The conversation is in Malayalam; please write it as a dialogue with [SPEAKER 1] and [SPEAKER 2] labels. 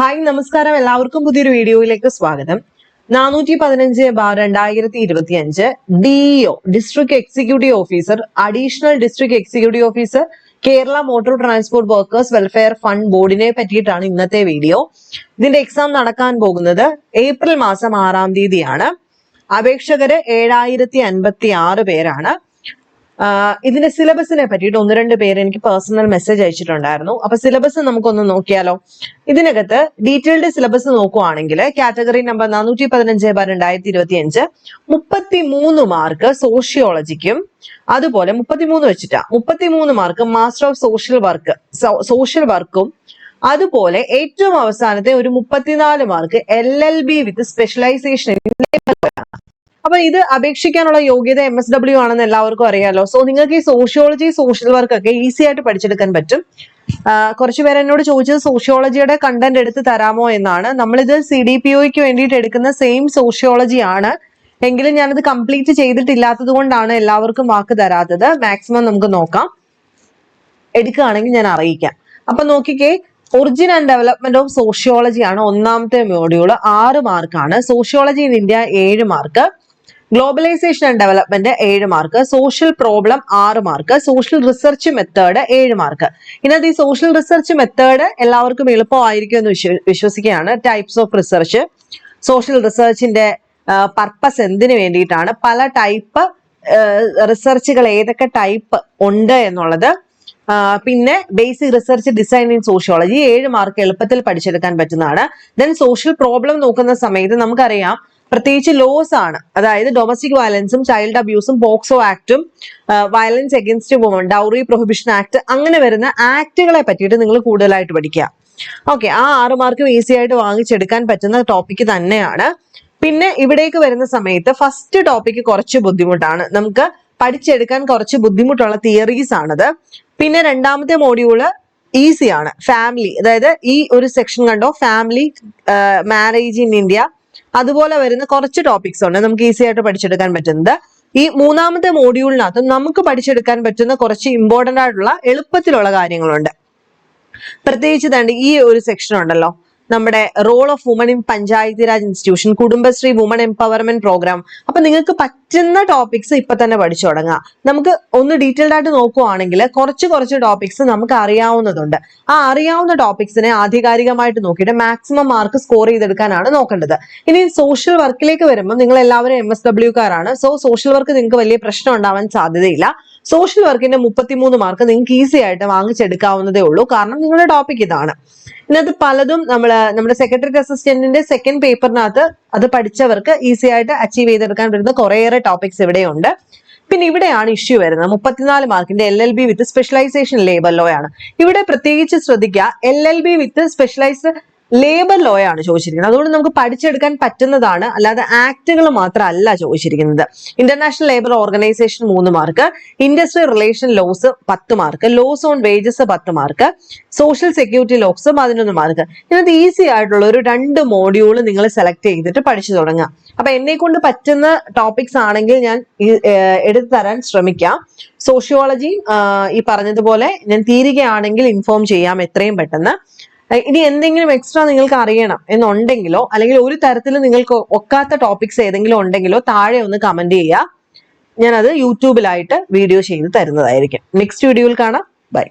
[SPEAKER 1] ഹായ് നമസ്കാരം. എല്ലാവർക്കും പുതിയൊരു വീഡിയോയിലേക്ക് സ്വാഗതം. നാനൂറ്റി പതിനഞ്ച് ബാർ രണ്ടായിരത്തി ഇരുപത്തി അഞ്ച് DEO district executive officer additional district executive officer Kerala motor transport workers welfare fund ബോർഡിനെ പറ്റിയിട്ടാണ് ഇന്നത്തെ വീഡിയോ. ഇതിന്റെ എക്സാം നടക്കാൻ പോകുന്നത് ഏപ്രിൽ മാസം ആറാം തീയതിയാണ്. അപേക്ഷകര് ഏഴായിരത്തി അൻപത്തി ആറ് പേരാണ്. ഇതിന്റെ സിലബസിനെ പറ്റിയിട്ട് ഒന്ന് രണ്ട് പേര് എനിക്ക് പേഴ്സണൽ മെസ്സേജ് അയച്ചിട്ടുണ്ടായിരുന്നു. അപ്പൊ സിലബസ് നമുക്കൊന്ന് നോക്കിയാലോ. ഇതിനകത്ത് ഡീറ്റെയിൽഡ് സിലബസ് നോക്കുവാണെങ്കിൽ കാറ്റഗറി നമ്പർ നാനൂറ്റി പതിനഞ്ച് ബാർ രണ്ടായിരത്തി ഇരുപത്തി അഞ്ച് മുപ്പത്തി മൂന്ന് മാർക്ക് സോഷ്യോളജിക്കും അതുപോലെ മുപ്പത്തിമൂന്ന് വെച്ചിട്ടാ. മുപ്പത്തിമൂന്ന് mark master of social work social വർക്കും അതുപോലെ ഏറ്റവും അവസാനത്തെ ഒരു മുപ്പത്തിനാല് mark L L B with specialisation അപ്പൊ ഇത് അപേക്ഷിക്കാനുള്ള യോഗ്യത എം എസ് ഡബ്ല്യു ആണെന്ന് എല്ലാവർക്കും അറിയാലോ. സോ നിങ്ങൾക്ക് ഈ സോഷ്യോളജി സോഷ്യൽ വർക്ക് ഒക്കെ ഈസി ആയിട്ട് പഠിച്ചെടുക്കാൻ പറ്റും. കുറച്ചു പേര് എന്നോട് ചോദിച്ചത് സോഷ്യോളജിയുടെ കണ്ടന്റ് എടുത്ത് തരാമോ എന്നാണ്. നമ്മളിത് സി ഡി പി ഒക്ക് വേണ്ടിയിട്ട് എടുക്കുന്ന സെയിം സോഷ്യോളജി ആണ്. എങ്കിലും ഞാനത് കംപ്ലീറ്റ് ചെയ്തിട്ടില്ലാത്തത് കൊണ്ടാണ് എല്ലാവർക്കും വാക്ക് തരാത്തത്. മാക്സിമം നമുക്ക് നോക്കാം. എടുക്കുകയാണെങ്കിൽ ഞാൻ അറിയിക്കാം. അപ്പൊ നോക്കിക്കേ origin and development of sociology ആണ് ഒന്നാമത്തെ മോഡ്യൂൾ ആറ് മാർക്കാണ് സോഷ്യോളജി ഇൻ ഇന്ത്യ ഏഴ് മാർക്ക് ഗ്ലോബലൈസേഷൻ ആൻഡ് ഡെവലപ്മെന്റ് ഏഴ് മാർക്ക് സോഷ്യൽ പ്രോബ്ലം ആറ് മാർക്ക് സോഷ്യൽ റിസർച്ച് മെത്തേഡ് ഏഴ് മാർക്ക് ഇതിനകത്ത് ഈ സോഷ്യൽ റിസർച്ച് മെത്തേഡ് എല്ലാവർക്കും എളുപ്പമായിരിക്കും എന്ന് വിശ്വ- വിശ്വസിക്കുകയാണ്. ടൈപ്സ് ഓഫ് റിസർച്ച് സോഷ്യൽ റിസർച്ചിന്റെ പർപ്പസ് എന്തിനു വേണ്ടിയിട്ടാണ്? പല ടൈപ്പ് റിസർച്ചുകൾ ഏതൊക്കെ ടൈപ്പ് ഉണ്ട് എന്നുള്ളത്. പിന്നെ basic research design in sociology ഏഴ് മാർക്ക് എളുപ്പത്തിൽ പഠിച്ചെടുക്കാൻ പറ്റുന്നതാണ്. ദെൻ സോഷ്യൽ പ്രോബ്ലം നോക്കുന്ന സമയത്ത് നമുക്കറിയാം പ്രത്യേകിച്ച് ലോസ് ആണ്. അതായത് ഡൊമസ്റ്റിക് വയലൻസും ചൈൽഡ് അബ്യൂസും POCSO ആക്ടും violence against woman dowry prohibition act അങ്ങനെ വരുന്ന ആക്ടുകളെ പറ്റിയിട്ട് നിങ്ങൾ കൂടുതലായിട്ട് പഠിക്കുക. ഓക്കെ ആ ആറ് മാർക്കും ഈസി ആയിട്ട് വാങ്ങിച്ചെടുക്കാൻ പറ്റുന്ന ടോപ്പിക് തന്നെയാണ്. പിന്നെ ഇവിടേക്ക് വരുന്ന സമയത്ത് ഫസ്റ്റ് ടോപ്പിക് കുറച്ച് ബുദ്ധിമുട്ടാണ്. നമുക്ക് പഠിച്ചെടുക്കാൻ കുറച്ച് ബുദ്ധിമുട്ടുള്ള തിയറീസ് ആണത്. പിന്നെ രണ്ടാമത്തെ മോഡ്യൂൾ ഈസിയാണ് ഫാമിലി അതായത് ഈ ഒരു സെക്ഷൻ കണ്ടോ? ഫാമിലി മാരേജ് ഇൻ ഇന്ത്യ അതുപോലെ വരുന്ന കുറച്ച് ടോപ്പിക്സ് ഉണ്ട്. നമുക്ക് ഈസി ആയിട്ട് പഠിച്ചെടുക്കാൻ പറ്റുന്നത്. ഈ മൂന്നാമത്തെ മോഡ്യൂളിനകത്ത് നമുക്ക് പഠിച്ചെടുക്കാൻ പറ്റുന്ന കുറച്ച് ഇമ്പോർട്ടന്റ് ആയിട്ടുള്ള എളുപ്പത്തിലുള്ള കാര്യങ്ങളുണ്ട്. പ്രത്യേകിച്ച് തണ്ട് ഈ ഒരു സെക്ഷൻ ഉണ്ടല്ലോ. നമ്മുടെ role of woman in Panchayati Raj institution Kudumbashree woman empowerment programme അപ്പൊ നിങ്ങൾക്ക് പറ്റുന്ന ടോപ്പിക്സ് ഇപ്പൊ തന്നെ പഠിച്ചു തുടങ്ങാം. നമുക്ക് ഒന്ന് ഡീറ്റെയിൽഡ് ആയിട്ട് നോക്കുവാണെങ്കിൽ കുറച്ച് കുറച്ച് ടോപ്പിക്സ് നമുക്ക് അറിയാവുന്നതുണ്ട്. ആ അറിയാവുന്ന ടോപ്പിക്സിനെ ആധികാരികമായിട്ട് നോക്കിയിട്ട് മാക്സിമം മാർക്ക് സ്കോർ ചെയ്തെടുക്കാനാണ് നോക്കേണ്ടത്. ഇനി സോഷ്യൽ വർക്കിലേക്ക് വരുമ്പോൾ നിങ്ങൾ എല്ലാവരും എം എസ് ഡബ്ല്യു കാരാണ്. സോ സോഷ്യൽ വർക്ക് നിങ്ങൾക്ക് വലിയ പ്രശ്നം ഉണ്ടാവാൻ സാധ്യതയില്ല. സോഷ്യൽ വർക്കിന്റെ മുപ്പത്തിമൂന്ന് മാർക്ക് നിങ്ങൾക്ക് ഈസി ആയിട്ട് വാങ്ങിച്ചെടുക്കാവുന്നതേ ഉള്ളൂ. കാരണം നിങ്ങളുടെ ടോപ്പിക് ഇതാണ്. ഇതിനകത്ത് പലതും നമ്മൾ നമ്മുടെ സെക്രട്ടറി അസിസ്റ്റന്റിന്റെ സെക്കൻഡ് പേപ്പറിനകത്ത് അത് പഠിച്ചവർക്ക് ഈസി ആയിട്ട് അച്ചീവ് ചെയ്തെടുക്കാൻ പറ്റുന്ന കുറേയേറെ ടോപ്പിക്സ് ഇവിടെയുണ്ട്. പിന്നെ ഇവിടെയാണ് ഇഷ്യൂ വരുന്നത്. മുപ്പത്തിനാല് മാർക്കിന്റെ L L B with specialisation labour law ആണ്. ഇവിടെ പ്രത്യേകിച്ച് ശ്രദ്ധിക്കുക. L L B with specialise labour law ആണ് ചോദിച്ചിരിക്കുന്നത്. അതുകൊണ്ട് നമുക്ക് പഠിച്ചെടുക്കാൻ പറ്റുന്നതാണ്. അല്ലാതെ ആക്ടുകൾ മാത്രമല്ല ചോദിച്ചിരിക്കുന്നത്. ഇന്റർനാഷണൽ ലേബർ ഓർഗനൈസേഷൻ മൂന്ന് മാർക്ക് ഇൻഡസ്ട്രി റിലേഷൻ ലോസ് പത്ത് മാർക്ക് ലോസ് ഓൺ വേജസ് പത്ത് മാർക്ക് സോഷ്യൽ സെക്യൂരിറ്റി ലോസ് പതിനൊന്ന് മാർക്ക് ഇതിനകത്ത് ഈസി ആയിട്ടുള്ള ഒരു രണ്ട് മോഡ്യൂൾ നിങ്ങൾ സെലക്ട് ചെയ്തിട്ട് പഠിച്ചു തുടങ്ങാം. അപ്പൊ എന്നെ കൊണ്ട് പറ്റുന്ന ടോപ്പിക്സ് ആണെങ്കിൽ ഞാൻ എടുത്തു തരാൻ ശ്രമിക്കാം. സോഷ്യോളജി ഈ പറഞ്ഞതുപോലെ ഞാൻ തീരുകയാണെങ്കിൽ ഇൻഫോം ചെയ്യാം എത്രയും പെട്ടെന്ന്. ഇനി എന്തെങ്കിലും എക്സ്ട്രാ നിങ്ങൾക്ക് അറിയണം എന്നുണ്ടെങ്കിലോ അല്ലെങ്കിൽ ഒരു തരത്തിൽ നിങ്ങൾക്ക് ഒക്കാത്ത ടോപ്പിക്സ് ഏതെങ്കിലും ഉണ്ടെങ്കിലോ താഴെ ഒന്ന് കമന്റ് ചെയ്യുക. ഞാനത് യൂട്യൂബിലായിട്ട് വീഡിയോ ചെയ്ത് തരുന്നതായിരിക്കും. നെക്സ്റ്റ് വീഡിയോയിൽ കാണാം. ബൈ